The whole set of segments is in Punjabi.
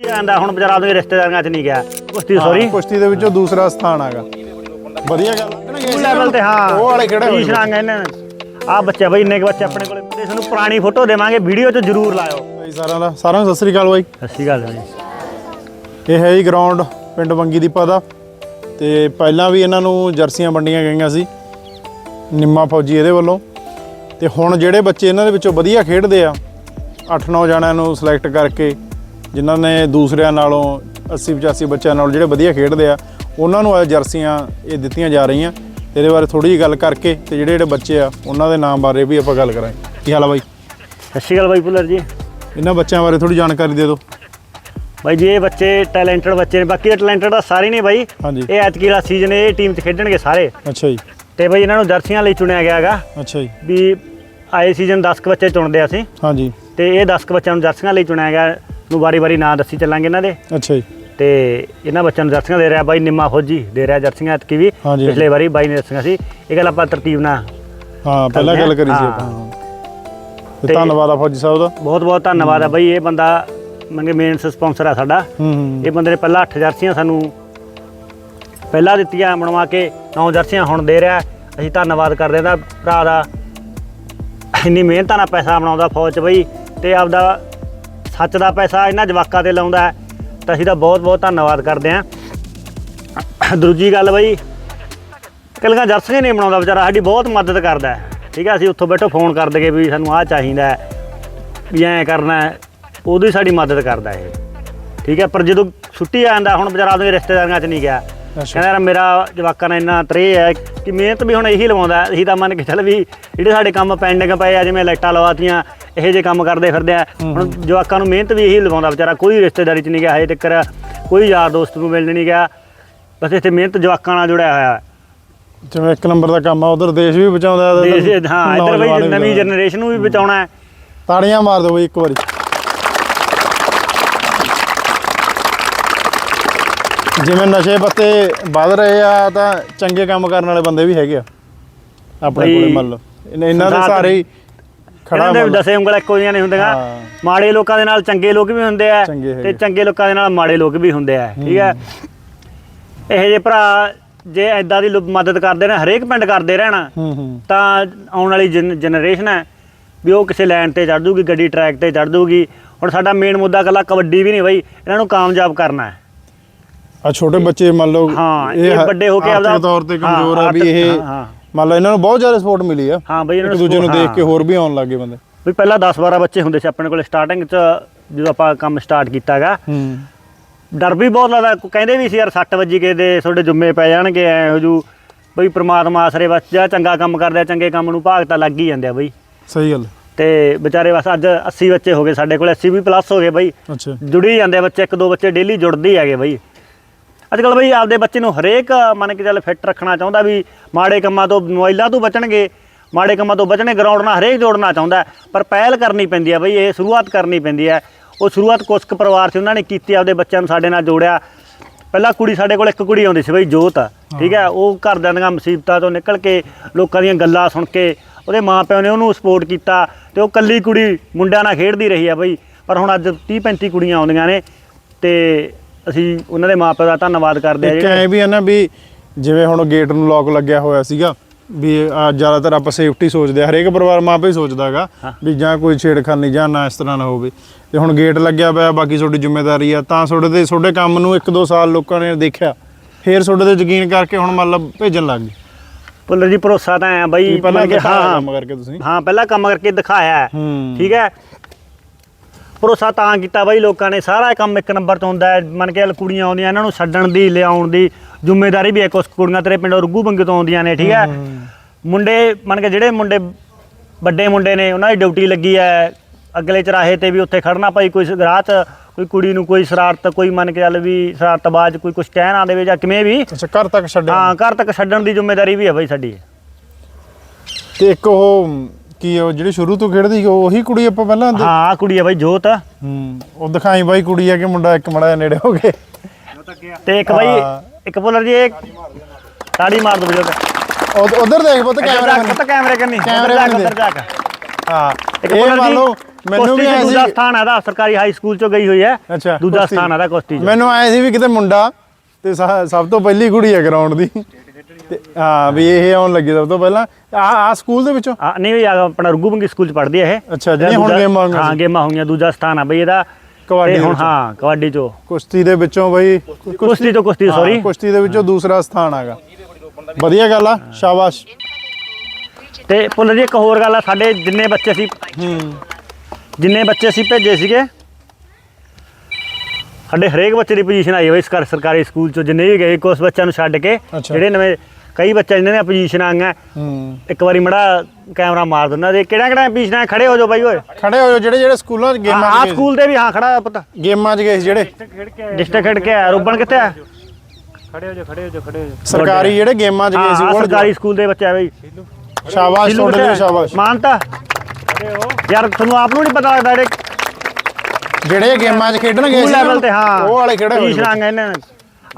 ਆਂਦਾ ਹੁਣ ਵਿਚਾਰਾ ਆਪਣੇ ਰਿਸ਼ਤੇਦਾਰਾਂ 'ਚ ਨਹੀਂ ਗਿਆ। ਕੁਸ਼ਤੀ ਸੌਰੀ ਕੁਸ਼ਤੀ ਦੇ ਵਿੱਚੋਂ ਦੂਸਰਾ ਸਥਾਨ ਆਗਾ ਵਧੀਆ ਗੱਲ ਹੈ ਨਾ ਉਹ ਲੈਵਲ ਤੇ ਹਾਂ। ਉਹ ਵਾਲੇ ਕਿਹੜੇ ਹੋਏ ਸ਼ਰਾਂਗ ਇਹਨਾਂ ਆ ਬੱਚੇ ਬਈ ਇੰਨੇ ਕੁ ਬੱਚੇ ਆਪਣੇ ਕੋਲੇ। ਤੇ ਤੁਹਾਨੂੰ ਪੁਰਾਣੀ ਫੋਟੋ ਦੇਵਾਂਗੇ ਵੀਡੀਓ 'ਚ ਜ਼ਰੂਰ ਲਾਇਓ। ਬਾਈ ਸਾਰਿਆਂ ਦਾ ਸਾਰਿਆਂ ਨੂੰ ਸਤਿ ਸ੍ਰੀ ਅਕਾਲ ਬਾਈ। ਸਤਿ ਸ਼੍ਰੀ ਅਕਾਲ ਜੀ ਇਹ ਹੈ ਜੀ ਗਰਾਊਂਡ ਪਿੰਡ ਬੰਗੀ ਦੀਪਾ ਦਾ। ਤੇ ਪਹਿਲਾਂ ਵੀ ਇਹਨਾਂ ਨੂੰ ਜਰਸੀਆਂ ਵੰਡੀਆਂ ਗਈਆਂ ਸੀ। ਨਿੰਮਾ ਫੌਜੀ ਇਹਦੇ ਵੱਲੋਂ। ਤੇ ਹੁਣ ਜਿਹੜੇ ਬੱਚੇ ਇਹਨਾਂ ਦੇ ਵਿੱਚੋਂ ਵਧੀਆ ਖੇਡਦੇ ਆ 8-9 ਜਣਿਆਂ ਨੂੰ ਸਿਲੈਕਟ ਕਰਕੇ ਜਿਨ੍ਹਾਂ ਨੇ ਦੂਸਰਿਆਂ ਨਾਲੋਂ 80-85 ਬੱਚਿਆਂ ਨਾਲ ਜਿਹੜੇ ਵਧੀਆ ਖੇਡਦੇ ਆ ਉਹਨਾਂ ਨੂੰ ਇਹ ਜਰਸੀਆਂ ਇਹ ਦਿੱਤੀਆਂ ਜਾ ਰਹੀਆਂ। ਤੇ ਇਹਦੇ ਬਾਰੇ ਥੋੜੀ ਜਿਹੀ ਗੱਲ ਕਰਕੇ ਤੇ ਜਿਹੜੇ ਜਿਹੜੇ ਬੱਚੇ ਆ ਉਹਨਾਂ ਦੇ ਨਾਮ ਬਾਰੇ ਵੀ ਆਪਾਂ ਗੱਲ ਕਰਾਂਗੇ। ਕੀ ਹਾਲ ਆ ਬਾਈ? ਸਤਿ ਸ਼੍ਰੀ ਅਕਾਲ ਬਾਈ ਭੁੱਲਰ ਜੀ। ਇਹਨਾਂ ਬੱਚਿਆਂ ਬਾਰੇ ਥੋੜੀ ਜਾਣਕਾਰੀ ਦੇ ਦਿਓ। ਬਾਈ ਜੀ ਇਹ ਬੱਚੇ ਟੈਲੈਂਟਡ ਬੱਚੇ ਨੇ ਬਾਕੀ ਟੈਲੈਂਟਡ ਤਾਂ ਸਾਰੇ ਨੇ ਬਾਈ। ਇਹ ਐਤਕੀ ਦਾ ਸੀਜ਼ਨ ਇਹ ਟੀਮ 'ਚ ਖੇਡਣਗੇ ਸਾਰੇ। ਅੱਛਾ ਜੀ। ਤੇ ਬਾਈ ਇਹਨਾਂ ਨੂੰ ਜਰਸੀਆਂ ਲਈ ਚੁਣਿਆ ਗਿਆ ਹੈਗਾ। ਅੱਛਾ ਜੀ। ਵੀ ਆਏ ਸੀਜ਼ਨ 10 ਕੁ ਬੱਚੇ ਚੁਣਦੇ ਅਸੀਂ। ਹਾਂਜੀ। ਤੇ ਇਹ 10 ਕੁ ਬੱਚਿਆਂ ਨੂੰ ਜਰਸੀਆਂ ਲਈ ਚੁਣਿਆ ਗਿਆ। ਨੂੰ ਵਾਰੀ-ਵਾਰੀ ਨਾਂ ਦੱਸੀ ਚੱਲਾਂਗੇ ਇਹਨਾਂ ਦੇ। ਅੱਛਾ ਜੀ। ਤੇ ਇਹਨਾਂ ਬੱਚਿਆਂ ਨੂੰ ਜਰਸੀਆਂ ਦੇ ਰਿਹਾ ਬਾਈ ਨਿੰਮਾ ਫੌਜੀ ਦੇ ਰਿਹਾ ਜਰਸੀਆਂ ਐਤਕੀ ਵੀ। ਹਾਂਜੀ, ਪਿਛਲੇ ਵਾਰੀ ਬਾਈ ਨੇ ਦੱਸੀਆਂ ਸੀ। ਇਹ ਗੱਲ ਆਪਾਂ ਤਰਤੀਬ ਨਾਲ ਹਾਂ ਪਹਿਲਾਂ ਗੱਲ ਕਰੀ ਸੀ ਹਾਂ। ਆਪਾਂ। ਤੇ ਤੇ- ਧੰਨਵਾਦ ਆ ਫੌਜੀ ਸਾਹਿਬ ਦਾ। ਬਹੁਤ ਬਹੁਤ ਧੰਨਵਾਦ ਆ ਬਾਈ। ਇਹ ਬੰਦਾ ਮੰਗੇ ਮੇਨ ਸਪਾਂਸਰ ਆ ਸਾਡਾ। ਹੂੰ ਹੂੰ ਇਹ ਬੰਦੇ ਨੇ ਪਹਿਲਾਂ 8 ਜਰਸੀਆਂ ਸਾਨੂੰ ਪਹਿਲਾਂ ਦਿੱਤੀਆਂ ਬਣਵਾ ਕੇ 9 ਜਰਸੀਆਂ ਹੁਣ ਦੇ ਰਿਹਾ। ਅਸੀਂ ਧੰਨਵਾਦ ਕਰਦੇ ਹਾਂ ਦਾ ਭਰਾ ਦਾ। ਇੰਨੀ ਮਿਹਨਤਾਂ ਨਾਲ ਪੈਸਾ ਬਣਾਉਂਦਾ ਫੌਜ 'ਚ ਬਈ। ਤੇ ਆਪਦਾ ਸੱਚ ਦਾ ਪੈਸਾ ਇਹਨਾਂ ਜਵਾਕਾਂ ਤੇ ਲਾਉਂਦਾ ਹੈ, ਤਾਂ ਅਸੀਂ ਤਾਂ ਬਹੁਤ ਬਹੁਤ ਧੰਨਵਾਦ ਕਰਦੇ ਹਾਂ। ਦੂਜੀ ਗੱਲ ਬਈ ਕੱਲੀਆਂ ਜਰਸੀਆਂ ਨਹੀਂ ਬਣਾਉਂਦਾ ਵਿਚਾਰਾ ਸਾਡੀ ਬਹੁਤ ਮਦਦ ਕਰਦਾ ਠੀਕ ਹੈ ਅਸੀਂ ਉੱਥੋਂ ਬੈਠੋ ਫੋਨ ਕਰ ਦਗੇ ਵੀ ਸਾਨੂੰ ਆਹ ਚਾਹੀਦਾ ਹੈ, ਵੀ ਐਂ ਕਰਨਾ ਹੈ ਉਦੋਂ ਹੀ ਸਾਡੀ ਮਦਦ ਕਰਦਾ ਇਹ। ਠੀਕ ਹੈ ਪਰ ਜਦੋਂ ਛੁੱਟੀ ਆ ਜਾਂਦਾ ਹੁਣ ਵਿਚਾਰਾ ਆਪਣੇ ਰਿਸ਼ਤੇਦਾਰਾਂ 'ਚ ਨਹੀਂ ਗਿਆ ਕਹਿੰਦਾ ਯਾਰ ਮੇਰਾ ਜਵਾਕਾਂ ਨਾਲ ਇੰਨਾ ਤਰੇ ਹੈ ਕਿ ਮਿਹਨਤ ਵੀ ਹੁਣ ਇਹੀ ਲਵਾਉਂਦਾ ਅਸੀਂ ਤਾਂ ਮੰਨ ਕੇ ਚੱਲ ਵੀ ਜਿਹੜੇ ਸਾਡੇ ਕੰਮ ਪੈਂਡਿੰਗ ਪਏ ਆ ਜਿਵੇਂ ਲਾਈਟਾਂ ਲਵਾਤੀਆਂ ਇਹੋ ਜਿਹੇ ਕੰਮ ਕਰਦੇ ਫਿਰਦੇ ਆ। ਹੁਣ ਜਵਾਕਾਂ ਨੂੰ ਮਿਹਨਤ ਵੀ ਇਹੀ ਲਵਾਉਂਦਾ ਵਿਚਾਰਾ ਕੋਈ ਰਿਸ਼ਤੇਦਾਰੀ 'ਚ ਨਹੀਂ ਗਿਆ ਹਜੇ ਤੱਕ ਕੋਈ ਯਾਰ ਦੋਸਤ ਨੂੰ ਮਿਲਣ ਨਹੀਂ ਗਿਆ। ਬਸ ਇੱਥੇ ਮਿਹਨਤ ਜਵਾਕਾਂ ਨਾਲ ਜੁੜਿਆ ਹੋਇਆ ਹੈ। ਜਿਵੇਂ ਇੱਕ ਨੰਬਰ ਦਾ ਕੰਮ ਆ ਉਧਰ ਦੇਸ਼ ਵੀ ਬਚਾਉਂਦਾ ਦੇਸ਼ ਹਾਂ ਇੱਧਰ ਬਈ ਨਵੀਂ। ਜਨਰੇਸ਼ਨ ਨੂੰ ਵੀ ਬਚਾਉਣਾ ਹੈ। ਤਾੜੀਆਂ ਮਾਰ ਦਿਓ ਬਈ ਇੱਕ ਵਾਰੀ। ਜਿਵੇਂ ਨਸ਼ੇ ਪੱਤੇ ਵੱਧ ਰਹੇ ਆ ਤਾਂ ਚੰਗੇ ਕੰਮ ਕਰਨ ਵਾਲੇ ਬੰਦੇ ਵੀ ਹੈਗੇ ਆ। ਆਪਣੇ ਕੋਲੇ ਮੰਨ ਲਓ। ਇਹਨਾਂ- ਦੇ ਸਾਰੇ ਹੀ ਖੜਾ ਇਹਨਾਂ ਦੇ। ਦਸੇ ਉਂਗਲਾਂ ਇੱਕੋ ਜਿਹੀਆਂ ਨਹੀਂ ਹੁੰਦੀਆਂ। ਮਾੜੇ ਲੋਕਾਂ ਦੇ ਨਾਲ ਚੰਗੇ ਲੋਕ ਵੀ ਹੁੰਦੇ ਆ। ਤੇ ਚੰਗੇ ਲੋਕਾਂ ਦੇ ਨਾਲ ਮਾੜੇ ਲੋਕ ਵੀ ਹੁੰਦੇ ਆ ਠੀਕ ਹੈ। ਇਹ ਜੇ ਭਰਾ ਜੇ ਐਦਾਂ ਦੀ ਮਦਦ ਕਰਦੇ ਨੇ ਹਰੇਕ ਪਿੰਡ ਕਰਦੇ ਰਹਿਣਾ ਤਾਂ ਆਉਣ ਵਾਲੀ ਜਨਰੇਸ਼ਨ ਹੈ ਵੀ ਉਹ ਕਿਸੇ ਲਾਈਨ ਤੇ ਚੜ ਜੂਗੀ ਗੱਡੀ ਟਰੈਕ ਤੇ ਚੜ ਜੂਗੀ। ਹੁਣ ਸਾਡਾ ਮੇਨ ਮੁੱਦਾ ਕੱਲਾ ਕਬੱਡੀ ਵੀ ਨਹੀਂ ਬਈ ਇਹਨਾਂ ਨੂੰ ਕਾਮਯਾਬ ਕਰਨਾ ਹੈ। ਆ ਛੋਟੇ ਬੱਚੇ ਮੰਨ ਲਓ ਹਾਂ, ਇਹ ਵੱਡੇ ਹੋ ਕੇ ਆਪਦਾ- ਤੌਰ ਤੇ ਕਮਜ਼ੋਰ ਆ ਵੀ ਇਹ। ਮੰਨ ਲਓ ਇਹਨਾਂ ਨੂੰ ਬਹੁਤ ਜ਼ਿਆਦਾ ਸਪੋਰਟ ਮਿਲੀ ਆ। ਹਾਂ ਬਈ ਇਹਨਾਂ ਇੱਕ ਨੂੰ ਦੂਜੇ ਨੂੰ ਦੇਖ ਕੇ ਹੋਰ ਵੀ ਆਉਣ ਲੱਗੇ ਬੰਦੇ। ਵੀ ਪਹਿਲਾਂ 10 12 ਬੱਚੇ ਹੁੰਦੇ ਸੀ ਆਪਣੇ ਕੋਲ ਸਟਾਰਟਿੰਗ 'ਚ ਜਦੋਂ ਆਪਾਂ ਕੰਮ ਸਟਾਰਟ ਕੀਤਾਗਾ। ਹੂੰ। ਡਰ ਵੀ ਬਹੁਤ ਲੱਗਦਾ ਕਹਿੰਦੇ ਵੀ ਸੀ ਯਾਰ 60 ਵਜੇ ਕੇ ਦੇ ਤੁਹਾਡੇ ਜੁੰਮੇ ਪੈ ਜਾਣਗੇ ਐ ਹੋ ਜੂ। ਬਈ ਪ੍ਰਮਾਤਮਾ ਆਸਰੇ ਬਸ ਜਾਂ ਚੰਗਾ ਕੰਮ ਕਰਦੇ ਚੰਗੇ ਕੰਮ ਨੂੰ ਭਾਗ ਤਾਂ ਲੱਗ ਹੀ ਜਾਂਦੇ ਆ ਬਈ। ਸਹੀ ਗੱਲ। ਤੇ ਵਿਚਾਰੇ ਬਸ ਅੱਜ 80 ਬੱਚੇ ਹੋ ਗਏ ਸਾਡੇ ਕੋਲ 80 ਵੀ ਪਲੱਸ ਹੋ ਗਏ ਬਈ। ਜੁੜੀ ਜਾਂਦੇ ਬੱਚੇ ਇੱਕ ਦੋ ਬੱਚੇ ਡੇਲੀ ਜੁੜਦੇ ਹੀ ਹੈਗੇ ਬਈ। ਅੱਜ ਕੱਲ ਬਈ ਆਪਦੇ ਬੱਚੇ ਨੂੰ ਹਰੇਕ ਮੰਨ ਕੇ ਚੱਲ ਫਿੱਟ ਰੱਖਣਾ ਚਾਹੁੰਦਾ ਵੀ ਮਾੜੇ ਕੰਮਾਂ ਤੋਂ ਮੋਬਾਈਲਾਂ ਤੋਂ ਬਚਣਗੇ, ਮਾੜੇ ਕੰਮਾਂ ਤੋਂ ਬਚਣੇ ਗਰਾਊਂਡ ਨਾਲ ਹਰੇਕ ਜੋੜਨਾ ਚਾਹੁੰਦਾ ਪਰ ਪਹਿਲ ਕਰਨੀ ਪੈਂਦੀ ਹੈ ਬਈ, ਇਹ ਸ਼ੁਰੂਆਤ ਕਰਨੀ ਪੈਂਦੀ ਹੈ। ਉਹ ਸ਼ੁਰੂਆਤ ਕੁਛ ਕੁ ਪਰਿਵਾਰ 'ਚ ਉਹਨਾਂ ਨੇ ਕੀਤੀ, ਆਪਦੇ ਬੱਚਿਆਂ ਨੂੰ ਸਾਡੇ ਨਾਲ ਜੋੜਿਆ। ਪਹਿਲਾਂ ਕੁੜੀ ਸਾਡੇ ਕੋਲ ਇੱਕ ਕੁੜੀ ਆਉਂਦੀ ਸੀ ਬਈ, ਜੋਤ, ਠੀਕ ਹੈ, ਉਹ ਘਰਦਿਆਂ ਦੀਆਂ ਮੁਸੀਬਤਾਂ ਤੋਂ ਨਿਕਲ ਕੇ, ਲੋਕਾਂ ਦੀਆਂ ਗੱਲਾਂ ਸੁਣ ਕੇ, ਉਹਦੇ ਮਾਪਿਆਂ ਨੇ ਉਹਨੂੰ ਸਪੋਰਟ ਕੀਤਾ ਤੇ ਉਹ ਕੱਲੀ ਕੁੜੀ ਮੁੰਡਿਆਂ ਨਾਲ ਖੇਡਦੀ ਰਹੀ ਆ ਬਈ। ਪਰ ਹੁਣ ਅੱਜ 30 35 ਕੁੜੀਆਂ ਆਉਂਦੀਆਂ ਨੇ ਤੇ ਅਸੀਂ ਉਹਨਾਂ ਦੇ ਮਾਪਿਆਂ ਦਾ ਧੰਨਵਾਦ ਕਰਦੇ ਆ ਇੱਕ ਐ ਵੀ ਹੈ ਨਾ ਵੀ ਜਿਵੇਂ ਹੁਣ ਗੇਟ ਨੂੰ ਲੋਕ ਲੱਗਿਆ ਹੋਇਆ ਸੀਗਾ ਵੀ ਆ ਜ਼ਿਆਦਾਤਰ ਆਪਾਂ ਸੇਫਟੀ ਸੋਚਦੇ ਆ ਹਰੇਕ ਪਰਿਵਾਰ ਮਾਪੇ ਹੀ ਸੋਚਦਾਗਾ। ਵੀ ਜਾਂ ਕੋਈ ਛੇੜਖਾਨੀ ਜਾਂ ਨਾ ਇਸ ਤਰ੍ਹਾਂ ਨਾ ਹੋਵੇ। ਤੇ ਹੁਣ ਗੇਟ ਲੱਗਿਆ ਪਿਆ ਬਾਕੀ ਤੁਹਾਡੀ ਜ਼ਿੰਮੇਵਾਰੀ ਆ ਤਾਂ ਤੁਹਾਡੇ ਤੇ ਤੁਹਾਡੇ ਕੰਮ ਨੂੰ ਇੱਕ ਦੋ ਸਾਲ ਲੋਕਾਂ ਨੇ ਦੇਖਿਆ ਫੇਰ ਤੁਹਾਡੇ ਤੇ ਯਕੀਨ ਕਰਕੇ ਹੁਣ ਮਤਲਬ ਭੇਜਣ ਲੱਗ ਗਏ। ਪੁੱਲਰ ਜੀ ਭਰੋਸਾ ਤਾਂ ਹੈ ਬਈ ਪਹਿਲਾਂ ਹਾਂ ਕੰਮ ਕਰਕੇ ਤੁਸੀਂ। ਹਾਂ ਪਹਿਲਾਂ ਕੰਮ ਕਰਕੇ ਦਿਖਾਇਆ। ਠੀਕ ਹੈ? ਭਰੋਸਾ ਤਾਂ ਕੀਤਾ ਬਈ ਲੋਕਾਂ ਨੇ ਸਾਰਾ ਕੰਮ ਇੱਕ ਨੰਬਰ ਤੋਂ ਹੁੰਦਾ ਹੈ। ਮੰਨ ਕੇ ਚੱਲ ਕੁੜੀਆਂ ਆਉਂਦੀਆਂ ਇਹਨਾਂ ਨੂੰ ਛੱਡਣ ਦੀ ਲਿਆਉਣ ਦੀ ਜ਼ਿੰਮੇਵਾਰੀ ਵੀ ਹੈ ਕੁਛ ਕੁੜੀਆਂ ਤੇਰੇ ਪਿੰਡੋਂ ਰੁੱਗੂ ਬੰਗੇ ਤੋਂ ਆਉਂਦੀਆਂ ਨੇ ਠੀਕ ਹੈ? ਮੁੰਡੇ ਮੰਨ ਕੇ ਜਿਹੜੇ ਮੁੰਡੇ ਵੱਡੇ ਮੁੰਡੇ ਨੇ ਉਹਨਾਂ ਦੀ ਡਿਊਟੀ ਲੱਗੀ ਹੈ। ਅਗਲੇ ਚਰਾਹੇ ਤੇ ਵੀ ਉੱਥੇ ਖੜਨਾ ਭਾਈ ਕੋਈ ਰਾਹ 'ਚ ਕੋਈ ਕੁੜੀ ਨੂੰ ਕੋਈ ਸ਼ਰਾਰਤ ਕੋਈ ਮੰਨ ਕੇ ਚੱਲ ਵੀ ਸ਼ਰਾਰਤਬਾਜ਼ ਕੋਈ ਕੁਝ ਕਹਿ ਨਾ ਦੇਵੇ ਜਾਂ ਕਿਵੇਂ ਵੀ ਅੱਛਾ ਘਰ ਤੱਕ ਛੱਡਿਆ। ਹਾਂ ਘਰ ਤੱਕ ਛੱਡਣ ਦੀ ਜ਼ਿੰਮੇਵਾਰੀ ਵੀ ਹੈ ਬਈ ਸਾਡੀ। ਤੇ ਇੱਕ ਉਹ ਕੀ ਉਹ ਜਿਹੜੀ ਸ਼ੁਰੂ ਤੋਂ ਖੇਡਦੀ ਸੀ ਉਹ ਉਹੀ ਕੁੜੀ ਆਪਾਂ ਪਹਿਲਾਂ ਹਾਂ ਆਹ ਕੁੜੀ ਹੈ ਬਈ ਜੋਤ। ਹੂੰ ਉਹ ਦਿਖਾਈ ਬਾਈ ਕੁੜੀ ਆ ਕਿ ਮੁੰਡਾ ਇੱਕ ਮੜਾ ਨੇੜੇ ਹੋ ਗਏ ਤੇ ਇੱਕ ਬਈ। ਇੱਕ ਬੋਲਰ ਜੀ ਇਹ ਤਾੜੀ ਮਾਰ ਦੋ ਵੀਡੀਓ ਉਧ- ਉਧਰ ਦੇਖ ਪੁੱਤ ਕੈਮਰਾ ਕੈਮਰਾ ਕਿੱਥੇ ਕੈਮਰੇ ਕਰਨੀ ਕੈਮਰੇ ਕੰਨੀ ਉੱਧਰ ਜਾ ਕੇ। ਹਾਂ ਇੱਕ ਇਹ ਬੋਲਰ ਮੰਨ ਲਓ ਮੈਨੂੰ ਵੀ ਐਂ ਦੂਜਾ ਸੀ ਸਥਾਨ ਆਦਾ ਸਰਕਾਰੀ ਹਾਈ ਸਕੂਲ ਚੋਂ ਗਈ ਹੋਈ ਹੈ। ਅੱਛਾ ਦੂਜਾ ਕੁਸ਼ਤੀ। ਸਥਾਨ ਆਦਾ ਕੁਸ਼ਤੀ 'ਚ। ਮੈਨੂੰ ਆਏ ਸੀ ਵੀ ਕਿਤੇ ਮੁੰਡਾ ਤੇ ਸਾ- ਸਭ ਤੋਂ ਪਹਿਲੀ ਕੁੜੀ ਹੈ ਗਰਾਊਂਡ ਦੀ। ਤੇ ਹਾਂ ਵੀ ਇਹ ਆਉਣ ਲੱਗੀ ਸਭ ਤੋਂ ਪਹਿਲਾਂ। ਆ ਆ ਸਕੂਲ ਦੇ ਵਿੱਚੋਂ? ਆ ਨਹੀਂ ਆ ਆਪਣਾ ਰੁੱਗੂ ਬੰਗੀ ਸਕੂਲ 'ਚ ਪੜ੍ਹਦੀ ਹੈ ਇਹ। ਅੱਛਾ ਜਿਹੜੀਆਂ ਹੁਣ ਗੇਮਾਂ ਹਾਂ ਸੀ। ਗੇਮਾਂ ਹੋਈਆਂ ਦੂਜਾ ਸਥਾਨ ਆ ਬਈ ਇਹਦਾ। ਕਬੱਡੀ ਦੇ ਹੁਣ। ਹਾਂ ਕਬੱਡੀ 'ਚੋਂ। ਕੁਸ਼ਤੀ ਦੇ ਵਿੱਚੋਂ ਬਈ ਕੁਸ਼ਤੀ ਤੋਂ ਕੁਸ਼ਤੀ ਹਾਂ, ਸੌਰੀ ਕੁਸ਼ਤੀ ਦੇ ਵਿੱਚੋਂ ਦੂਸਰਾ ਸਥਾਨ ਆਗਾ ਵਧੀਆ ਗੱਲ ਆ ਸ਼ਾਬਾਸ਼। ਤੇ ਪੁੱਲ ਜੀ ਇੱਕ ਹੋਰ ਗੱਲ ਆ ਸਾਡੇ ਜਿੰਨੇ ਬੱਚੇ ਸੀ ਹੂੰ। ਜਿੰਨੇ ਬੱਚੇ ਅਸੀਂ ਭੇਜੇ ਸੀਗੇ ਸਾਡੇ ਹਰੇਕ ਬੱਚੇ ਦੀ ਪੋਜੀਸ਼ਨ ਆਈ ਹੋਈ ਇਸ ਕਰ ਸਰਕਾਰੀ ਸਕੂਲ ਚੋਂ ਜਿੰਨੇ ਵੀ ਗਏ ਕੁਝ ਬੱਚਿਆਂ ਨੂੰ ਛੱਡ ਕੇ ਅੱਛਾ। ਜਿਹੜੇ ਨਵੇਂ ਕਈ ਬੱਚੇ ਜਿਨ੍ਹਾਂ ਦੀਆਂ ਪੋਜੀਸ਼ਨ ਆਈਆਂ ਹੂੰ। ਇੱਕ ਵਾਰੀ ਮੜਾ ਕੈਮਰਾ ਮਾਰ ਦਿੰਦਾ ਦੇ ਕਿਹੜਾ ਕਿਹੜਾ ਪੋਜੀਸ਼ਨਾਂ ਖੜੇ ਹੋ ਜਾਓ ਬਾਈ ਓਏ। ਖੜੇ ਹੋ ਜਾਓ ਜਿਹੜੇ ਜਿਹੜੇ ਸਕੂਲਾਂ 'ਚ ਗੇਮਾਂ ਆ 'ਚ ਗਏ ਸੀ। ਸਕੂਲ ਦੇ ਵੀ ਹਾਂ ਖੜਾ ਪਤਾ। ਗੇਮਾਂ 'ਚ ਗਏ ਸੀ ਜਿਹੜੇ। ਡਿਸਟ੍ਰਿਕਟ ਖੇਡ ਕੇ ਆਇਆ ਰੋਬਣ ਕਿੱਥੇ ਆ? ਖੜੇ ਹੋ ਜਾ ਖੜੇ ਹੋ ਜਾ ਖੜੇ ਹੋ ਜਾ ਸਰਕਾਰੀ ਜਿਹੜੇ ਗੇਮਾਂ 'ਚ ਗਏ ਸੀ ਹਾਂ ਉਹ ਸਰਕਾਰੀ ਸਕੂਲ ਦੇ ਬੱਚੇ ਆ ਬਈ। ਸ਼ਾਬਾਸ਼ ਤੁਹਾਡੇ ਲਈ ਆ? ਸ਼ਾਬਾਸ਼। ਮਾਨਤਾ। ਖੜੇ ਹੋ। ਯਾਰ ਤੁਹਾਨੂੰ ਆਪ ਨੂੰ ਨਹੀਂ ਪਤਾ ਲੱਗਦਾ ਜਿਹੜੇ ਜਿਹੜੇ ਗੇਮਾਂ 'ਚ ਖੇਡਣ ਗਏ ਸਕੂਲ ਸੀ ਲੈਵਲ ਤੇ ਹਾਂ। ਉਹ ਵਾਲੇ ਖੇਡੇ ਹੋਏ ਆਈਆਂ ਇਹਨਾਂ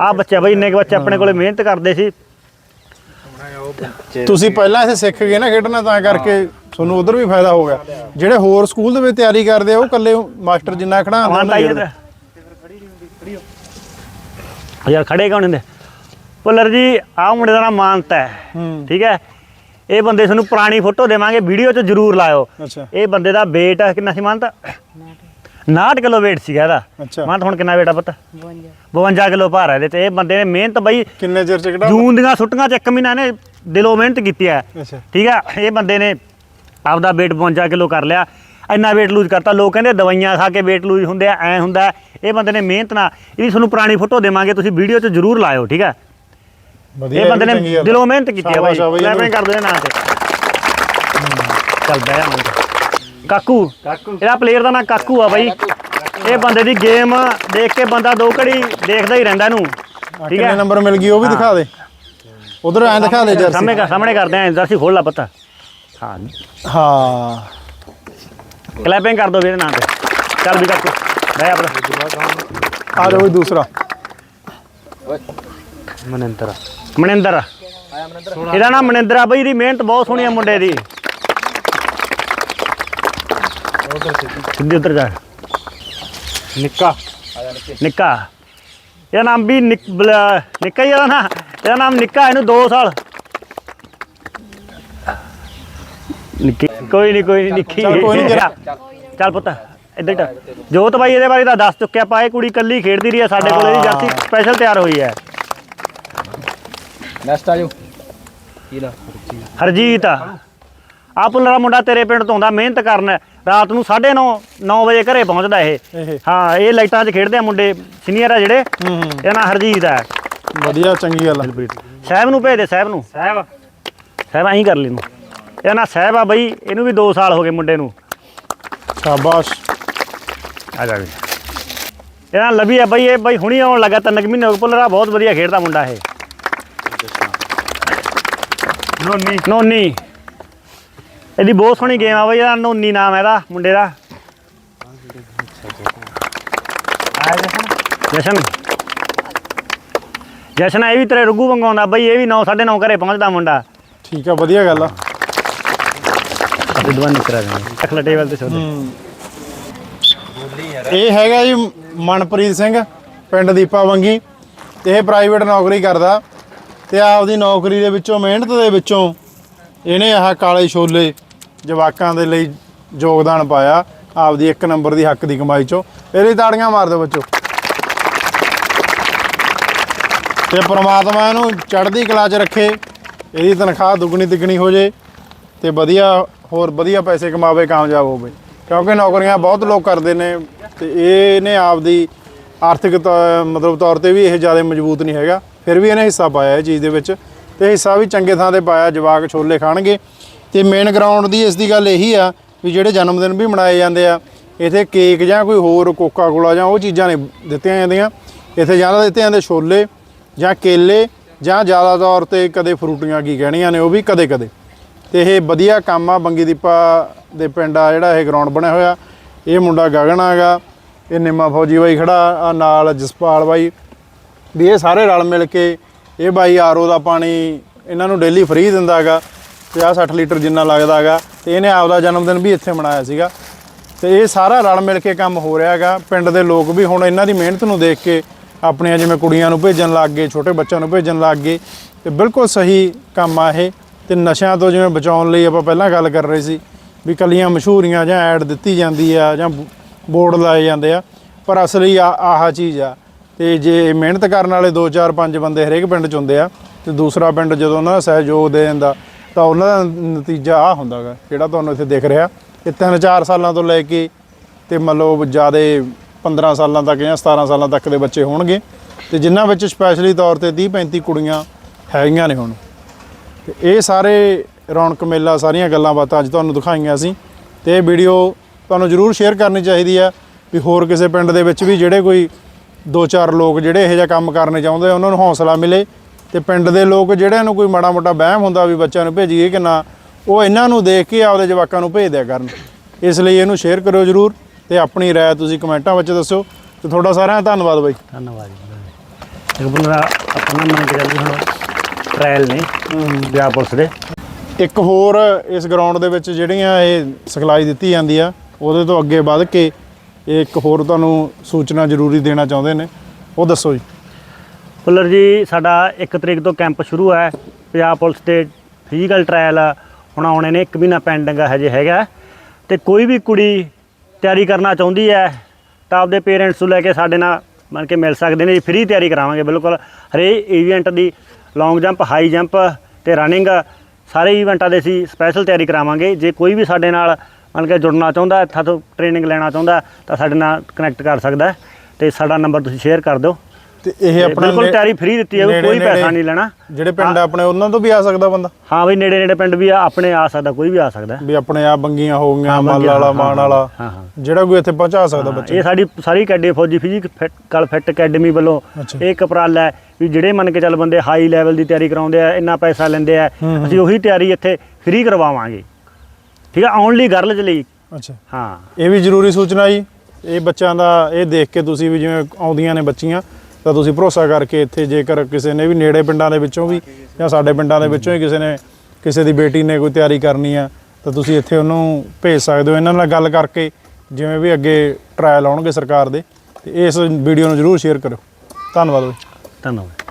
ਆ ਬੱਚੇ ਬਈ ਇੰਨੇ ਕੁ ਬੱਚੇ ਆਪਣੇ ਕੋਲੇ ਮਿਹਨਤ ਕਰਦੇ ਸੀ। ਤੁਸੀਂ ਪਹਿਲਾਂ ਇੱਥੇ ਸਿੱਖ ਗਏ ਨਾ ਖੇਡਣਾ ਤਾਂ ਕਰਕੇ ਤੁਹਾਨੂੰ ਉਧਰ ਵੀ ਫਾਇਦਾ ਹੋ ਗਿਆ। ਜਿਹੜੇ ਹੋਰ ਸਕੂਲ ਦੇ ਵਿੱਚ ਤਿਆਰੀ ਕਰਦੇ ਆ ਉਹ ਇਕੱਲੇ ਮਾਸਟਰ ਜਿੰਨਾ ਖੜਾ ਮਾਨਤਾ ਹੀ ਇੱਧਰ। ਯਾਰ ਖੜੇ ਕਿਉਂ ਨਹੀਂ ਹੁੰਦੇ ਪੁੱਲਰ ਜੀ ਆਹ ਮੁੰਡੇ ਦਾ ਨਾਮ ਮਾਨਤਾ ਹੈ। ਹੂੰ। ਠੀਕ ਹੈ? ਇਹ ਬੰਦੇ ਤੁਹਾਨੂੰ ਪੁਰਾਣੀ ਫੋਟੋ ਦੇਵਾਂਗੇ ਵੀਡੀਓ 'ਚ ਜ਼ਰੂਰ ਲਾਇਓ। ਅੱਛਾ। ਇਹ ਬੰਦੇ ਦਾ weight ਕਿੰਨਾ ਸੀ ਮਾਨਤਾ? 59 ਕਿਲੋ weight ਸੀਗਾ ਇਹਦਾ। ਅੱਛਾ। ਮਾਨਤਾ ਹੁਣ ਕਿੰਨਾ weight ਆ ਪਤਾ? 52 ਕਿਲੋ ਭਾਰ ਹੈ ਇਹਦੇ ਤੇ। ਇਹ ਬੰਦੇ ਨੇ ਮਿਹਨਤ ਬਈ ਕਿੰਨੇ ਚਿਰ ਚ ਕਿਹੜਾ ਜੂਨ ਦੀਆਂ ਛੁੱਟੀਆਂ 'ਚ ਇੱਕ ਮਹੀਨਾ ਇਹਨੇ ਦਿਲੋਂ ਮਿਹਨਤ ਕੀਤੀ ਹੈ ਅੱਛਾ। ਠੀਕ ਹੈ ਇਹ ਬੰਦੇ ਨੇ ਆਪਦਾ weight 52 ਕਿਲੋ ਕਰ ਲਿਆ। ਇੰਨਾ weight ਲੂਜ਼ ਕਰਤਾ। ਲੋਕ ਕਹਿੰਦੇ ਦਵਾਈਆਂ ਖਾ ਕੇ weight ਲੂਜ਼ ਹੁੰਦੇ ਆ ਐ ਹੁੰਦਾ ਹੈ। ਇਹ ਬੰਦੇ ਨੇ ਮਿਹਨਤ ਨਾਲ ਇਹਦੀ ਤੁਹਾਨੂੰ ਪੁਰਾਣੀ ਫੋਟੋ ਦੇਵਾਂਗੇ ਤੁਸੀਂ ਵੀਡੀਓ 'ਚ ਜ਼ਰੂਰ ਲਾਇਓ ਠੀਕ ਹੈ ਇਹ ਬੰਦੇ ਨੇ ਆ। ਦਿਲੋਂ ਮਿਹਨਤ ਕੀਤੀ ਹੈ ਬਾਈ। ਆ ਕਲੈਪਿੰਗ ਇਹਨੂੰ। ਕਰ ਦੋ ਇਹ ਨਾਂ ਤੇ। ਚੱਲ ਬਹਿ ਜਾ ਮੁੰਡਾ। ਕਾਕੂ। ਇਹਦਾ ਪਲੇਅਰ ਦਾ ਨਾਂ ਕਾਕੂ ਆ ਬਾਈ। ਇਹ ਬੰਦੇ ਦੀ ਗੇਮ ਦੇਖ ਕੇ ਬੰਦਾ ਦੋ ਘੜੀ ਦੇਖਦਾ ਹੀ ਰਹਿੰਦਾ ਇਹਨੂੰ। ਠੀਕ ਕਿੰਨੇ ਹੈ? ਨੰਬਰ ਮਿਲ ਗਈ ਉਹ ਵੀ ਦਿਖਾ ਦੇ। ਉਧਰ ਐਂ ਦਿਖਾ ਦੇ ਜਰਸੀ ਸਾਹਮਣੇ ਕਰ ਸਾਹਮਣੇ ਕਰਦੇ ਆਂ ਜਰਸੀ ਖੋਲ ਲਾ ਪਤਾ। ਹਾਂ। ਹਾਂ। ਕਲੈਪਿੰਗ ਕਰ ਦੋ ਵੀਰੇ ਨਾਂ ਤੇ। ਚੱਲ ਵੀ ਕਾਕੂ ਬਹਿ ਆਪਣਾ ਆ ਜਾਓ ਦੂਸਰਾ। ਮਨਿੰਦਰ। ਮਨਿੰਦਰ। ਇਹਦਾ ਨਾਮ ਮਨਿੰਦਰ ਆ ਬਈ ਇਹਦੀ ਮਿਹਨਤ ਬਹੁਤ ਸੋਹਣੀ ਆ ਮੁੰਡੇ ਦੀ। ਸਿੱਧੀ ਉੱਤਰ ਜਾ। ਨਿੱਕਾ। ਨਿੱਕਾ। ਇਹਦਾ ਨਾਮ ਵੀ ਨਿਕ- ਬਲ- ਨਿੱਕਾ ਹੀ ਇਹਦਾ ਨਾ। ਇਹਦਾ ਨਾਮ ਨਿੱਕਾ ਇਹਨੂੰ 2 ਸਾਲ। ਨਿੱਕੀ। ਕੋਈ ਨਹੀਂ ਕੋਈ ਨਹੀਂ ਨਿੱਕੀ। ਚੱਲ ਕੋਈ ਨੀ ਜਰਾ। ਚੱਲ ਪੁੱਤ ਇੱਧਰ ਟੱਕ। ਜੋਤ ਬਾਈ ਇਹਦੇ ਬਾਰੇ ਤਾਂ ਦੱਸ ਚੁੱਕਿਆ ਆਪਾਂ ਇਹ ਕੁੜੀ ਕੱਲੀ ਖੇਡਦੀ ਰਹੀ ਹੈ ਸਾਡੇ ਕੋਲ ਇਹਦੀ ਜਰਸੀ ਸਪੈਸ਼ਲ ਤਿਆਰ ਹੋਈ ਹੈ। ਨੈਕਸਟ ਆ ਜਾਓ। ਹਰਜੀਤ ਆ ਪੁੱਲਰਾ ਮੁੰਡਾ ਤੇਰੇ ਪਿੰਡ ਤੋਂ ਆਉਂਦਾ ਮਿਹਨਤ ਕਰਨ। ਰਾਤ ਨੂੰ 9:30 9 ਵਜੇ ਘਰੇ ਪਹੁੰਚਦਾ ਇਹ। ਇਹ। ਹਾਂ ਇਹ ਲਾਈਟਾਂ 'ਚ ਖੇਡਦੇ ਆ ਮੁੰਡੇ ਸੀਨੀਅਰ ਆ ਜਿਹੜੇ। ਹੂੰ ਹੂੰ। ਇਹਦਾ ਨਾਂ ਹਰਜੀਤ ਹੈ ਵਧੀਆ ਚੰਗੀ ਗੱਲ ਆ। ਸਾਹਿਬ ਨੂੰ ਭੇਜ ਦੇ ਸਾਹਿਬ ਨੂੰ। ਸਾਹਿਬ। ਸਾਹਿਬ ਐਂ ਕਰ ਲਈ ਨੂੰ ਇਹਦਾ ਨਾਂ ਸਾਹਿਬ ਆ ਬਈ ਇਹਨੂੰ ਵੀ 2 ਸਾਲ ਹੋ ਗਏ ਮੁੰਡੇ ਨੂੰ। ਸ਼ਾਬਾਸ਼। ਆ ਜਾ ਵੀ। ਇਹਦਾ ਲਵੀ ਆ ਬਈ ਇਹ ਬਈ ਹੁਣੀ ਆਉਣ ਲੱਗਾ ਤਿੰਨ ਕੁ ਮਹੀਨੇ ਹੋ ਗਏ। ਪੁੱਲਰਾ ਬਹੁਤ ਵਧੀਆ ਖੇਡਦਾ ਮੁੰਡਾ ਇਹ। ਨੋਨੀ। ਨੋਨੀ। ਇਹਦੀ ਬਹੁਤ ਸੋਹਣੀ ਗੇਮ ਆ ਬਈ ਇਹਦਾ ਨੋਨੀ ਨਾਮ ਹੈ ਇਹਦਾ ਮੁੰਡੇ ਦਾ। ਜਸ਼ਨ। ਜਸ਼ਨ। ਇਹ ਵੀ ਤੇਰੇ ਰੁੱਗੂ ਵਾਂਗੂ ਆਉਂਦਾ ਬਈ ਇਹ ਵੀ 9 9:30 ਘਰੇ ਪਹੁੰਚਦਾ ਮੁੰਡਾ। ਠੀਕ ਆ ਵਧੀਆ ਗੱਲ ਆ। ਵਿਦਵਾਨ ਨਿਕਰਾ ਦੇ ਅਖਲਾ ਟੇਬਲ ਤੇ ਸੋਦੇ। ਹੂੰ। ਇਹ ਹੈਗਾ ਜੀ ਮਨਪ੍ਰੀਤ ਸਿੰਘ ਪਿੰਡ ਦੀਪਾ ਵੰਗੀ। ਤੇ ਇਹ ਪ੍ਰਾਈਵੇਟ ਨੌਕਰੀ ਕਰਦਾ। ਤੇ ਆਪਦੀ ਨੌਕਰੀ ਦੇ ਵਿੱਚੋਂ ਮਿਹਨਤ ਦੇ ਵਿੱਚੋਂ ਇਹਨੇ ਆਹ ਕਾਲੇ ਛੋਲੇ ਜਵਾਕਾਂ ਦੇ ਲਈ ਯੋਗਦਾਨ ਪਾਇਆ, ਆਪਦੀ ਇੱਕ ਨੰਬਰ ਦੀ ਹੱਕ ਦੀ ਕਮਾਈ ਚੋਂ। ਇਹਦੇ ਲਈ ਤਾੜੀਆਂ ਮਾਰ ਦਿਓ ਬੱਚੋ। ਤੇ ਪ੍ਰਮਾਤਮਾ ਇਹਨੂੰ ਚੜ੍ਹਦੀ ਕਲਾ 'ਚ ਰੱਖੇ, ਇਹਦੀ ਤਨਖਾਹ ਦੁੱਗਣੀ ਤਿੱਗਣੀ ਹੋ ਜੇ, ਤੇ ਵਧੀਆ ਹੋਰ ਵਧੀਆ ਪੈਸੇ ਕਮਾਵੇ, ਕਾਮਯਾਬ ਹੋਵੇ। ਕਿਉਂਕਿ ਨੌਕਰੀਆਂ ਬਹੁਤ ਲੋਕ ਕਰਦੇ ਨੇ, ਤੇ ਇਹਨੇ ਆਪਦੀ ਆਰਥਿਕ ਤੌ- ਮਤਲਬ ਤੌਰ ਤੇ ਵੀ ਇਹ ਜ਼ਿਆਦਾ ਮਜ਼ਬੂਤ ਨਹੀਂ ਹੈਗਾ। ਫਿਰ ਵੀ ਇਹਨੇ ਹਿੱਸਾ ਪਾਇਆ ਇਹ ਚੀਜ਼ ਦੇ ਵਿੱਚ, ਤੇ ਹਿੱਸਾ ਵੀ ਚੰਗੇ ਥਾਂ ਤੇ ਪਾਇਆ, ਜਵਾਕ ਛੋਲੇ ਖਾਣਗੇ। ਤੇ ਮੇਨ ਗਰਾਊਂਡ ਦੀ ਇਸ ਦੀ ਗੱਲ ਇਹੀ ਆ ਵੀ ਜਿਹੜੇ ਜਨਮ ਦਿਨ ਵੀ ਮਨਾਏ ਜਾਂਦੇ ਆ, ਇਥੇ ਕੇਕ ਜਾਂ ਕੋਈ ਹੋਰ ਕੋਕਾ ਕੋਲਾ ਜਾਂ ਉਹ ਚੀਜ਼ਾਂ ਨਹੀਂ ਦਿੱਤੀਆਂ ਜਾਂਦੀਆਂ। ਇਥੇ ਜ਼ਿਆਦਾ ਦਿੱਤੇ ਜਾਂਦੇ ਛੋਲੇ ਜਾਂ ਕੇਲੇ ਜਾਂ ਜ਼ਿਆਦਾ ਤੌਰ ਤੇ ਕਦੇ ਫਰੂਟੀਆਂ ਕੀ ਕਹਿਣੀਆਂ ਨੇ, ਉਹ ਵੀ ਕਦੇ ਕਦੇ। ਤੇ ਇਹ ਵਧੀਆ ਕੰਮ ਆ ਬੰਗੀ ਦੀਪਾ ਦੇ ਪਿੰਡ ਆ ਜਿਹੜਾ ਇਹ ਗਰਾਊਂਡ ਬਣਿਆ ਹੋਇਆ। ਇਹ ਮੁੰਡਾ ਗਗਨ ਆਗਾ, ਇਹ ਨਿੰਮਾ ਫੌਜੀ ਬਾਈ ਖੜਾ, ਆ ਨਾਲ ਜਸਪਾਲ ਬਾਈ। ਵੀ ਇਹ ਸਾਰੇ ਰਲ ਮਿਲ ਕੇ ਇਹ ਬਾਈ ਆਰਓ ਦਾ ਪਾਣੀ ਇਹਨਾਂ ਨੂੰ ਡੇਲੀ ਫ੍ਰੀ ਦਿੰਦਾਗਾ 50-60 ਲੀਟਰ ਜਿੰਨਾ ਲੱਗਦਾ ਹੈਗਾ, ਤੇ ਇਹਨੇ ਆਪਦਾ ਜਨਮ ਦਿਨ ਵੀ ਇੱਥੇ ਮਨਾਇਆ ਸੀਗਾ। ਤੇ ਇਹ ਸਾਰਾ ਰਲ ਮਿਲ ਕੇ ਕੰਮ ਹੋ ਰਿਹਾ ਹੈਗਾ। ਪਿੰਡ ਦੇ ਲੋਕ ਵੀ ਹੁਣ ਇਹਨਾਂ ਦੀ ਮਿਹਨਤ ਨੂੰ ਦੇਖ ਕੇ ਆਪਣੀਆਂ ਜਿਵੇਂ ਕੁੜੀਆਂ ਨੂੰ ਭੇਜਣ ਲੱਗ ਗਏ, ਛੋਟੇ ਬੱਚਿਆਂ ਨੂੰ ਭੇਜਣ ਲੱਗ ਗਏ, ਤੇ ਬਿਲਕੁਲ ਸਹੀ ਕੰਮ ਆ ਇਹ। ਤੇ ਨਸ਼ਿਆਂ ਤੋਂ ਜਿਵੇਂ ਬਚਾਉਣ ਲਈ ਆਪਾਂ ਪਹਿਲਾਂ ਗੱਲ ਕਰ ਰਹੇ ਸੀ ਵੀ ਕਲੀਆਂ ਮਸ਼ਹੂਰੀਆਂ ਜਾਂ ਐਡ ਦਿੱਤੀ ਜਾਂਦੀ ਆ ਜਾਂ ਬੋਰਡ ਲਾਏ ਜਾਂਦੇ ਆ, ਪਰ ਅਸਲੀ ਆਹ ਚੀਜ਼ ਆ। ਤੇ ਜੇ ਮਿਹਨਤ ਕਰਨ ਵਾਲੇ 2 4 5 ਬੰਦੇ ਹਰੇਕ ਪਿੰਡ ਚ ਹੁੰਦੇ ਆ, ਤੇ ਦੂਸਰਾ ਪਿੰਡ ਜਦੋਂ ਉਹਨਾਂ ਦਾ ਸਹਿਯੋਗ ਦੇ ਜਾਂਦਾ ਤਾਂ ਉਹਨਾਂ ਦਾ ਨਤੀਜਾ ਆ ਹੁੰਦਾਗਾ ਜਿਹੜਾ ਤੁਹਾਨੂੰ ਇੱਥੇ ਦਿਖ ਰਿਹਾ। ਇਹ 3-4 ਸਾਲਾਂ ਤੋਂ ਲੈ ਕੇ ਤੇ ਮੰਨ ਲਓ ਜਿਆਦੇ 15 ਸਾਲਾਂ ਤੱਕ ਜਾਂ 17 ਸਾਲਾਂ ਤੱਕ ਦੇ ਬੱਚੇ ਹੋਣਗੇ। ਤੇ ਜਿਨ੍ਹਾਂ ਵਿੱਚ ਸਪੈਸ਼ਲੀ ਤੌਰ ਤੇ 30-35 ਕੁੜੀਆਂ ਹੈਗੀਆਂ ਨੇ ਹੁਣ। ਤੇ ਇਹ ਸਾਰੇ ਰੌਣਕ ਮੇਲਾ ਸਾਰੀਆਂ ਗੱਲਾਂ ਬਾਤਾਂ ਅੱਜ ਤੁਹਾਨੂੰ ਦਿਖਾਈਆਂ ਸੀ। ਤੇ ਇਹ ਵੀਡੀਓ ਤੁਹਾਨੂੰ ਜਰੂਰ ਸ਼ੇਅਰ ਕਰਨੀ ਚਾਹੀਦੀ ਆ ਵੀ ਹੋਰ ਕਿਸੇ ਪਿੰਡ ਦੇ ਵਿੱਚ ਵੀ ਜਿਹੜੇ ਕੋਈ ਦੋ ਚਾਰ ਲੋਕ ਜਿਹੜੇ ਇਹੋ ਜਿਹਾ ਕੰਮ ਕਰਨੇ ਚਾਹੁੰਦੇ ਆ, ਉਹਨਾਂ ਨੂੰ ਹੌਸਲਾ ਮਿਲੇ ਤੇ ਪਿੰਡ ਦੇ ਲੋਕ ਜਿਹੜਿਆਂ ਨੂੰ ਕੋਈ ਮਾੜਾ ਮੋਟਾ ਵਹਿਮ ਹੁੰਦਾ ਵੀ ਬੱਚਿਆਂ ਨੂੰ ਭੇਜੀਏ ਕਿ ਨਾ ਉਹ ਇਹਨਾਂ ਨੂੰ ਦੇਖ ਕੇ ਆਪਦੇ ਜਵਾਕਾਂ ਨੂੰ ਭੇਜ ਦਿਆ ਕਰਨ। ਇਸ ਲਈ ਇਹਨੂੰ ਸ਼ੇਅਰ ਕਰਿਓ ਜਰੂਰ ਤੇ ਆਪਣੀ ਰਾਏ ਤੁਸੀਂ ਕਮੈਂਟਾਂ ਵਿੱਚ ਦੱਸਿਓ। ਤੇ ਤੁਹਾਡਾ ਸਾਰਿਆਂ ਦਾ ਧੰਨਵਾਦ ਬਾਈ। ਧੰਨਵਾਦ ਜੀ ਇੱਕ ਬੰਦਾ ਆਪਣਾ ਮੰਨ ਕੇ ਚੱਲੀ ਹੁਣ ਟ੍ਰਾਇਲ ਨੇ ਪੰਜਾਬ ਪੁਲਿਸ ਦੇ। ਇੱਕ ਹੋਰ ਇਸ ਗਰਾਊਂਡ ਦੇ ਵਿੱਚ ਜਿਹੜੀਆਂ ਇਹ ਸਿਖਲਾਈ ਦਿੱਤੀ ਜਾਂਦੀ ਆ ਉਹਦੇ ਤੋਂ ਅੱਗੇ ਵੱਧ ਕੇ ਇੱਕ ਹੋਰ ਤੁਹਾਨੂੰ ਸੂਚਨਾ ਜ਼ਰੂਰੀ ਦੇਣਾ ਚਾਹੁੰਦੇ ਨੇ ਉਹ ਦੱਸੋ ਜੀ। ਪੁੱਲਰ ਜੀ, ਸਾਡਾ 1 ਤਰੀਕ ਤੋਂ ਕੈਂਪ ਸ਼ੁਰੂ ਹੈ। ਪੰਜਾਬ ਪੁਲਿਸ ਦੇ ਫਿਜ਼ੀਕਲ ਟ੍ਰਾਇਲ ਹੁਣ ਆਉਣੇ ਨੇ ਇੱਕ ਮਹੀਨਾ ਪੈਂਡਿੰਗ ਹਜੇ ਹੈਗਾ। ਤੇ ਕੋਈ ਵੀ ਕੁੜੀ ਤਿਆਰੀ ਕਰਨਾ ਚਾਹੁੰਦੀ ਹੈ, ਤਾਂ ਆਪਦੇ ਪੇਰੈਂਟਸ ਨੂੰ ਲੈ ਕੇ ਸਾਡੇ ਨਾਲ ਮੰਨ ਕੇ ਮਿਲ ਸਕਦੇ ਨੇ ਜੀ। ਫ੍ਰੀ ਤਿਆਰੀ ਕਰਾਵਾਂਗੇ, ਬਿਲਕੁਲ। ਹਰੇ ਇਵੈਂਟ ਦੀ ਲੌਂਗ ਜੰਪ ਹਾਈ ਜੰਪ ਤੇ ਰਨਿੰਗ ਸਾਰੇ ਇਵੈਂਟਾਂ ਦੇ ਅਸੀਂ ਸਪੈਸ਼ਲ ਤਿਆਰੀ ਕਰਾਵਾਂਗੇ। ਜੇ ਕੋਈ ਵੀ ਸਾਡੇ ਨਾਲ ਮੰਨ ਕੇ ਜੁੜਨਾ ਚਾਹੁੰਦਾ, ਇੱਥੋਂ ਤੋਂ ਟ੍ਰੇਨਿੰਗ ਲੈਣਾ ਚਾਹੁੰਦਾ, ਤਾਂ ਸਾਡੇ ਨਾਲ ਕਨੈਕਟ ਕਰ ਸਕਦਾ। ਹੈ ਤੇ ਸਾਡਾ ਨੰਬਰ ਤੁਸੀਂ ਸ਼ੇਅਰ ਕਰ ਦਿਓ। ਤੇ ਇਹ ਆਪਣੇ ਬਿਲਕੁਲ ਤਿਆਰੀ ਫ੍ਰੀ ਦਿੱਤੀ ਹੈ ਕੋਈ ਪੈਸਾ ਨਹੀਂ ਲੈਣਾ। ਜਿਹੜੇ ਪਿੰਡ ਆਪਣੇ ਉਹਨਾਂ ਤੋਂ ਵੀ ਆ ਸਕਦਾ ਬੰਦਾ। ਹਾਂ ਬਈ ਨੇੜੇ ਨੇੜੇ ਪਿੰਡ ਵੀ ਆ ਆਪਣੇ ਆ ਸਕਦਾ ਕੋਈ ਵੀ ਆ ਸਕਦਾ। ਵੀ ਆਪਣੇ ਆ ਬੰਗੀਆਂ ਹੋ ਗਈਆਂ ਮੱਲ ਵਾਲਾ ਮਾਨ ਵਾਲਾ। ਜਿਹੜਾ ਕੋਈ ਇੱਥੇ ਪਹੁੰਚਾ ਸਕਦਾ ਬੱਚੇ। ਇਹ ਸਾਡੀ ਸਾਰੀ ਅਕੈਡਮੀ ਫੌਜੀ ਫਿਜ਼ੀਕਲ ਫਿੱਟ ਅਕੈਡਮੀ ਵੱਲੋਂ। ਇਹ ਇੱਕ ਉਪਰਾਲਾ ਹੈ ਵੀ ਜਿਹੜੇ ਮੰਨ ਕੇ ਚੱਲ ਬੰਦੇ ਹਾਈ ਲੈਵਲ ਦੀ ਤਿਆਰੀ ਕਰਾਉਂਦੇ ਆ ਇੰਨਾ ਪੈਸਾ ਲੈਂਦੇ ਆ ਅਸੀਂ ਉਹੀ ਤਿਆਰੀ ਇੱਥੇ ਫ੍ਰੀ ਕਰਵਾਵਾਂਗੇ। ਠੀਕ ਹੈ ਓਨਲੀ ਗਰਲਜ਼ ਲਈ। ਅੱਛਾ। ਹਾਂ। ਇਹ ਵੀ ਜ਼ਰੂਰੀ ਸੂਚਨਾ ਜੀ। ਇਹ ਬੱਚਿਆਂ ਦਾ ਇਹ ਦੇਖ ਕੇ ਤੁਸੀਂ ਵੀ ਜਿਵੇਂ ਆਉਂਦੀਆਂ ਨੇ ਬੱਚੀਆਂ ਤਾਂ ਤੁਸੀਂ ਭਰੋਸਾ ਕਰਕੇ ਇੱਥੇ ਜੇਕਰ ਕਿਸੇ ਨੇ ਵੀ ਨੇੜੇ ਪਿੰਡਾਂ ਦੇ ਵਿੱਚੋਂ ਵੀ ਜਾਂ ਸਾਡੇ ਪਿੰਡਾਂ ਦੇ ਵਿੱਚੋਂ ਹੀ ਕਿਸੇ ਨੇ, ਕਿਸੇ ਦੀ ਬੇਟੀ ਨੇ ਕੋਈ ਤਿਆਰੀ ਕਰਨੀ ਆ, ਤਾਂ ਤੁਸੀਂ ਇੱਥੇ ਉਹਨੂੰ ਭੇਜ ਸਕਦੇ ਹੋ। ਇਹਨਾਂ ਨਾਲ ਗੱਲ ਕਰਕੇ ਜਿਵੇਂ ਵੀ ਅੱਗੇ ਟਰਾਇਲ ਆਉਣਗੇ ਸਰਕਾਰ ਦੇ, ਤੇ ਇਸ ਵੀਡੀਓ ਨੂੰ ਜਰੂਰ ਸ਼ੇਅਰ ਕਰੋ ਧੰਨਵਾਦ ਬਾਈ। ਧੰਨਵਾਦ।